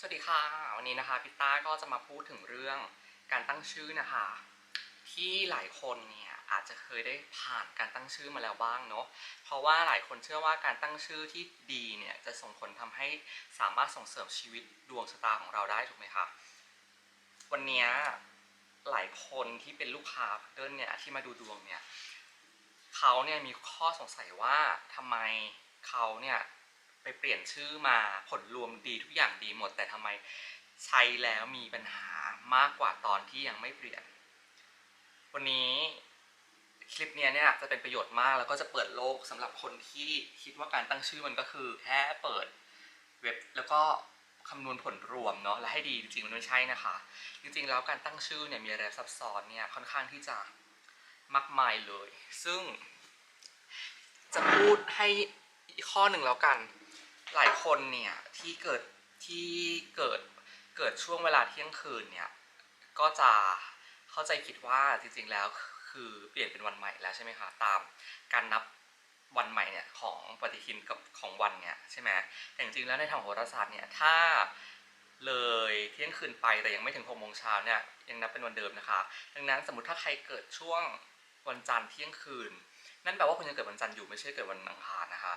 สวัสดีค่ะ วันนี้นะคะพิต้าก็จะมาพูดถึงเรื่องการตั้งชื่อนะคะ ที่หลายคนเนี่ยอาจจะเคยได้ผ่านการตั้งชื่อมาแล้วบ้างเนาะเพราะว่าหลายคนเชื่อว่าการตั้งชื่อที่ดีเนี่ยจะส่งผลทำให้สามารถส่งเสริมชีวิตดวงชะตาของเราได้ถูกไหมคะวันนี้หลายคนที่เป็นลูกค้าเดินเนี่ยที่มาดูดวงเนี่ยเขาเนี่ยมีข้อสงสัยว่าทำไมเขาเนี่ย ไปเปลี่ยนชื่อมาผลรวมดีทุกอย่างดีหมด แต่ทำไมใช้แล้วมีปัญหามากกว่าตอนที่ยังไม่เปลี่ยน วันนี้คลิปเนี้ยเนี่ยจะเป็นประโยชน์มากแล้วก็จะเปิดโลกสำหรับคนที่คิดว่าการตั้งชื่อมันก็คือแค่เปิดเว็บแล้วก็คำนวณผลรวมเนาะและให้ดีจริงๆมันไม่ใช่นะคะ จริงๆแล้วการตั้งชื่อเนี่ยมีอะไรซับซ้อนเนี่ยค่อนข้างที่จะมากมายเลย ซึ่งจะพูดให้ข้อหนึ่งแล้วกัน หลายคนเนี่ยที่เกิดที่เกิดเกิดช่วงเวลาเที่ยงคืนเนี่ยก็จะเข้าใจผิดว่าจริงๆแล้วคือเปลี่ยนเป็นวันใหม่แล้วใช่ไหมคะตามการนับวันใหม่เนี่ยของปฏิทินกับของวันเนี่ยใช่ไหมแต่จริงๆแล้วในทางโหราศาสตร์เนี่ยถ้าเลยเที่ยงคืนไปแต่ยังไม่ถึงหกโมงเช้าเนี่ยยังนับเป็นวันเดิมนะคะ ดังนั้นสมมติถ้าใครเกิดช่วงวันจันทร์เที่ยงคืน นั่นแปลว่าคุณยังเกิดวันจันทร์อยู่ไม่ใช่เกิดวันอังคารนะคะ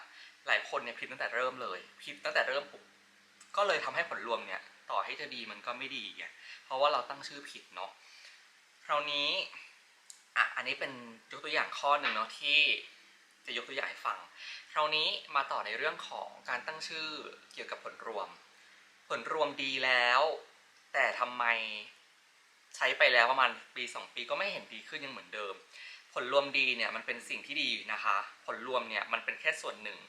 หลายคนเนี่ยผิดตั้งแต่เริ่มเลยผิดตั้งแต่เริ่มปุ๊บก็เลยทำให้ผลรวมเนี่ยต่อให้จะดีมันก็ไม่ดีไงเพราะว่าเราตั้งชื่อผิดเนาะคราวนี้อะอันนี้เป็นยกตัวอย่างข้อหนึ่งเนาะที่จะยกตัวอย่างให้ฟัง คราวนี้มาต่อในเรื่องของการตั้งชื่อเกี่ยวกับผลรวม ผลรวมดีแล้ว แต่ทำไมใช้ไปแล้วประมาณปีสองปีก็ไม่เห็นดีขึ้นยังเหมือนเดิม ผลรวมดีเนี่ยมันเป็นสิ่งที่ดีนะคะ ผลรวมเนี่ยมันเป็นแค่ส่วนหนึ่ง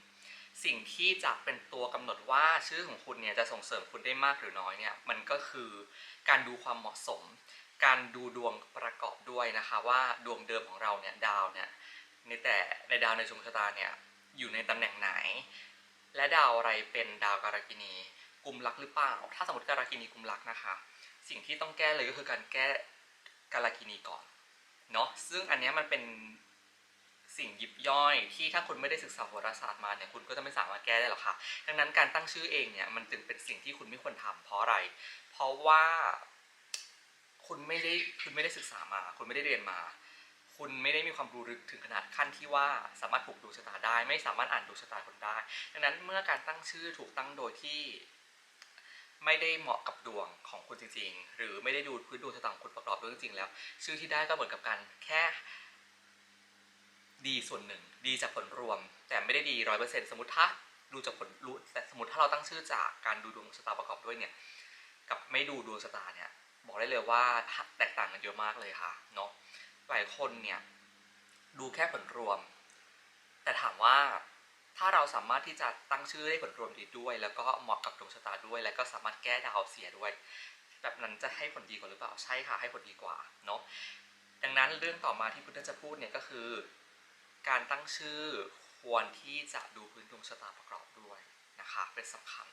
สิ่งที่จะเป็นตัวกำหนดว่าชื่อของคุณเนี่ยจะส่งเสริมคุณได้มากหรือน้อยเนี่ยมันก็คือการดูความเหมาะสม การดูดวงประกอบด้วยนะคะ ว่าดวงเดิมของเราเนี่ยดาวเนี่ยในแต่ในดาวในดวงชะตาเนี่ยอยู่ในตำแหน่งไหน และดาวอะไรเป็นดาวการกินีกลุ่มลักหรือเปล่า ถ้าสมมติการกินีกลุ่มลักนะคะ สิ่งที่ต้องแก้เลยก็คือการแก้การกินีก่อน เนาะซึ่งอันนี้มันเป็นสิ่งยิบย่อยที่ถ้าคุณไม่ได้ศึกษาโหราศาสตร์มาเนี่ยคุณก็จะไม่สามารถแก้ได้หรอกค่ะ ดังนั้นการตั้งชื่อเองเนี่ยมันจึงเป็นสิ่งที่คุณไม่ควรทำเพราะอะไร เพราะว่าคุณไม่ได้คุณไม่ได้ศึกษามา คุณไม่ได้เรียนมา คุณไม่ได้มีความรู้ลึกถึงขนาดขั้นที่ว่าสามารถผูกดวงชะตาได้ ไม่สามารถอ่านดวงชะตาคนได้ ดังนั้นเมื่อการตั้งชื่อถูกตั้งโดยที่ ไม่ได้เหมาะกับดวงของคุณจริงๆ หรือไม่ได้ดูพื้นดวงชะตาของคุณประกอบด้วยจริงๆแล้ว ชื่อที่ได้ก็เหมือนกับการแค่ดีส่วนหนึ่ง ดีจากผลรวม แต่ไม่ได้ดีร้อยเปอร์เซ็นต์สมมติถ้าดูจากผลรู้แต่สมมติถ้าเราตั้งชื่อจากการดูดวงชะตาประกอบด้วยเนี่ยกับไม่ดูดวงชะตาเนี่ยบอกได้เลยว่าแตกต่างกันเยอะมากเลยค่ะเนาะหลายคนเนี่ยดูแค่ผลรวม แต่ถามว่า ถ้าเราสามารถที่จะตั้งชื่อได้ผลรวมดีด้วย แล้วก็เหมาะกับดวงชะตาด้วย แล้วก็สามารถแก้ดาวเสียด้วย แบบนั้นจะให้ผลดีกว่าหรือเปล่าใช่ค่ะให้ผลดีกว่าเนาะดังนั้นเรื่องต่อมาที่พุทธจะพูดเนี่ยก็คือ การตั้งชื่อควรที่จะดูพื้นดวงชะตาประกอบด้วยนะคะเป็นสำคัญ